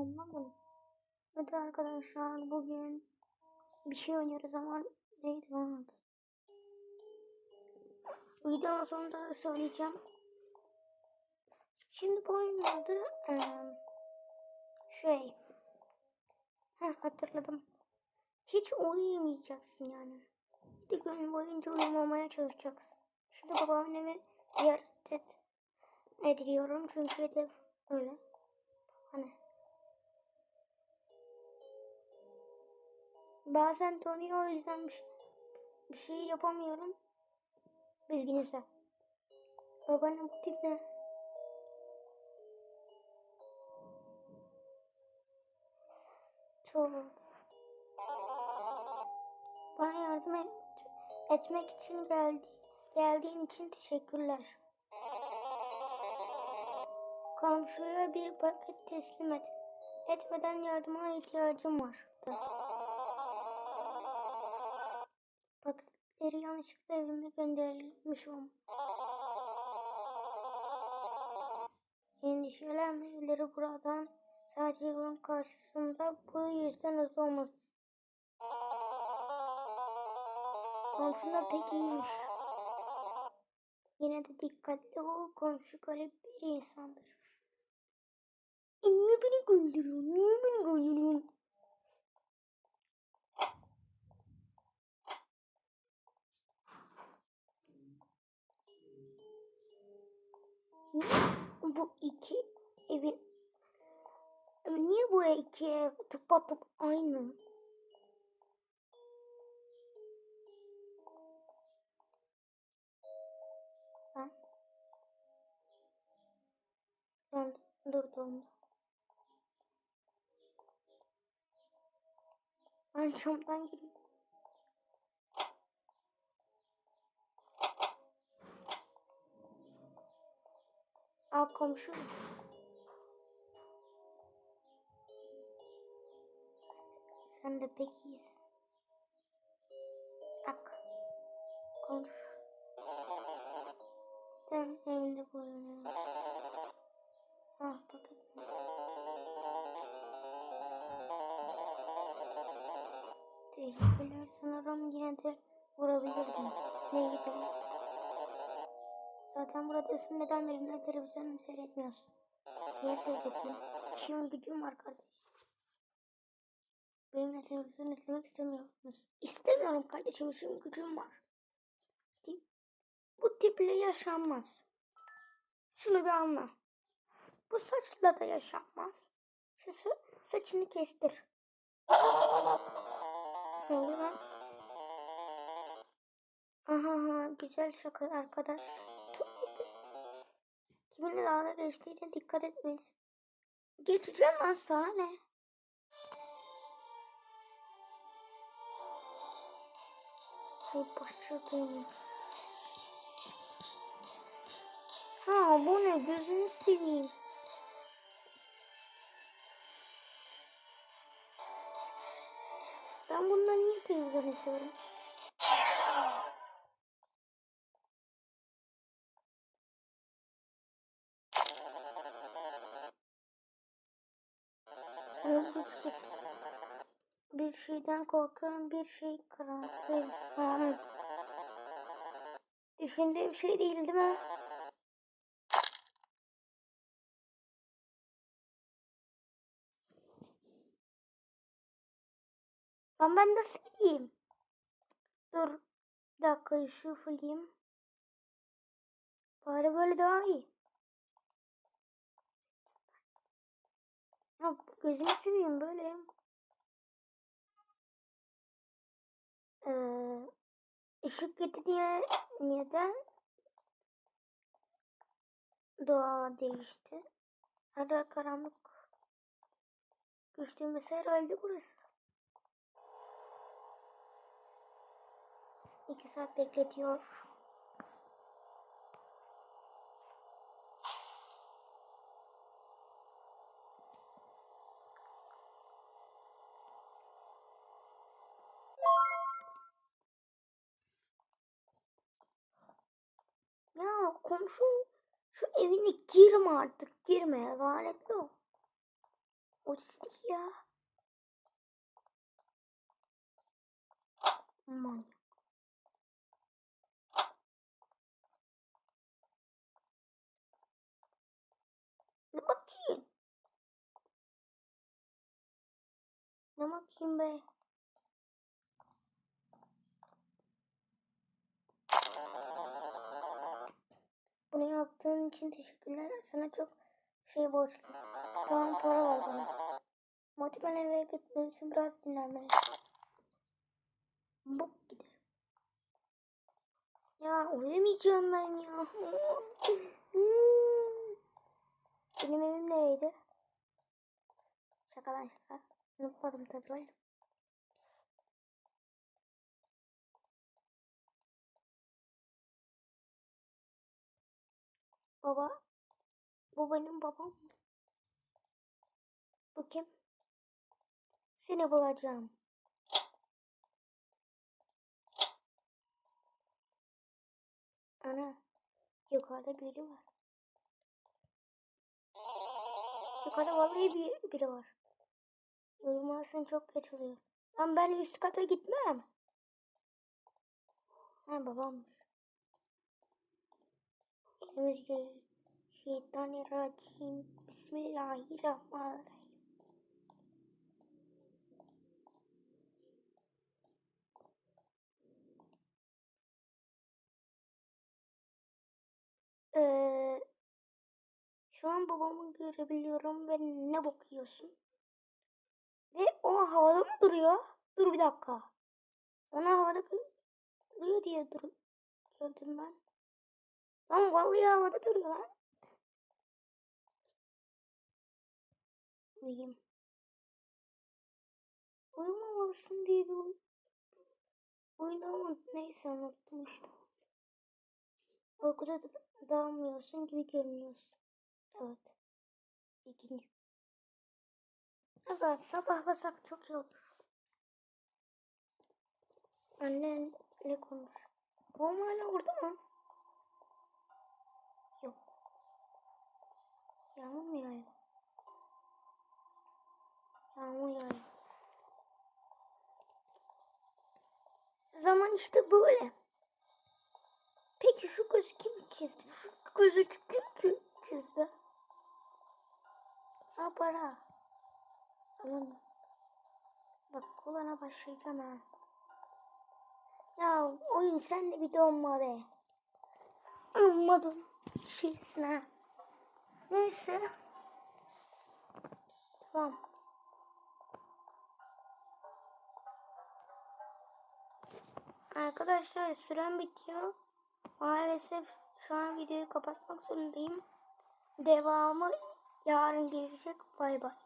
Olmadı. Hadi arkadaşlar bugün bir şey oynuyoruz ama neydi onun adı? Videonun sonunda söyleyeceğim. Şimdi bu oyunun adı şey Heh, hatırladım. Hiç uyuyamayacaksın yani. 7 gün boyunca uyumamaya çalışacaksın. Şimdi babaannemi ziyaret et, ediyorum çünkü hedef öyle. Babaanne. Bazen donuyor o yüzden bir, şey- bir şey yapamıyorum. Bilginize. Babaanne bu tip ne? Çok. Bana yardım et, etmek için geldi, geldiğin için teşekkürler. Komşuya bir paket teslim et. Etmeden yardıma ihtiyacım var. Paketleri yanlışlıkla evime gönderilmiş olm. Endişelenme evleri buradan sadece yolun karşısında bu yüzden hızlı olması. Komşun pek iyiymiş. Yine de dikkatli ol komşu garip bir insandır. E niye beni gönderiyorsun? Niye beni gönderiyorsun? Bu iki evin Niye bu iki ev tıpatıp aynı? Ben ben durdum. Ben camdan giriyorum. Al komşu. Sen de pek iyisin. Bak. Konuş. Sen evinde bulunuyorsun. Ah paket. Teşekkürler. Sanırım yine de vurabilirdim. Ne gibi? Zaten buradasın. Neden benimle televizyonu seyretmiyorsun? Niye seyredeyim? İşim gücüm var kardeş. Benimle televizyon izlemek istemiyor musun? İstemiyorum kardeşim. İşim gücüm var. Bu tiple yaşanmaz. Şunu bir anla. Bu saçla da yaşanmaz. Şu sa- saçını kestir. Ne oluyor lan? Aha güzel şaka arkadaş. Kiminle dalga geçtiğine dikkat etmelisin. Geçeceğim lan sana ne? Ay başladım. Ha bu ne gözünü seveyim. Ben bundan niye televizyon izliyorum? Kız. Bir şeyden korkuyorum, bir şey karanlık son. Düşündüğüm şey değil değil mi? Lan ben nasıl gideyim? Dur. Bir dakika şu fırlayayım. Bari böyle daha iyi. Ya gözünü seveyim böyle. Ee, ışık gitti diye neden doğa değişti? Ara karanlık düştüğümüz herhalde burası. İki saat bekletiyor. Ya komşu şu evine girme artık girme lanetli o. otistik ya. Manyak. Ne bakayım? Ne bakayım be? Yaptığın için teşekkürler. Sana çok şey borçluyum. Tamam para var bana. Muhtemelen eve gitmelisin. Biraz dinlenmelisin. Bok gider. Ya uyumayacağım ben ya. Benim evim nereydi? Şaka lan şaka. Unutmadım tabii Baba. Bu benim babam? Bu kim? Seni bulacağım. Ana. Yukarıda biri var. Yukarıda vallahi bir, biri var. Uyumasın çok geç oluyor. Lan ben üst kata gitmem. Ha babammış. Elimiz göz. Şeytanirracim. Bismillahirrahmanirrahim. Ee, şu an babamı görebiliyorum ve ne bakıyorsun? Ve o havada mı duruyor? Dur bir dakika. Ona havada duruyor diye dur gördüm ben. Lan vallahi havada duruyor lan. Uyuyayım. Uyumamalısın diye bir oy- oyun ama neyse unuttum işte. Uykuda da dağılmıyorsun gibi görünüyorsun. Evet. İkinci. Evet sabahlasak çok iyi olur. Annenle konuş. Babam hala orada mı? Yağmur mu yağıyor? Yağmur yağıyor. Zaman işte böyle. Peki şu gözü kim çizdi? Şu gözü kim ki- çizdi? Ha para. Bak kulağına başlayacağım ha. Ya oyun sen de bir donma be. Amma don. Şeysin ha. Neyse. Tamam. Arkadaşlar süren bitiyor. Maalesef şu an videoyu kapatmak zorundayım. Devamı yarın gelecek. Bay bay.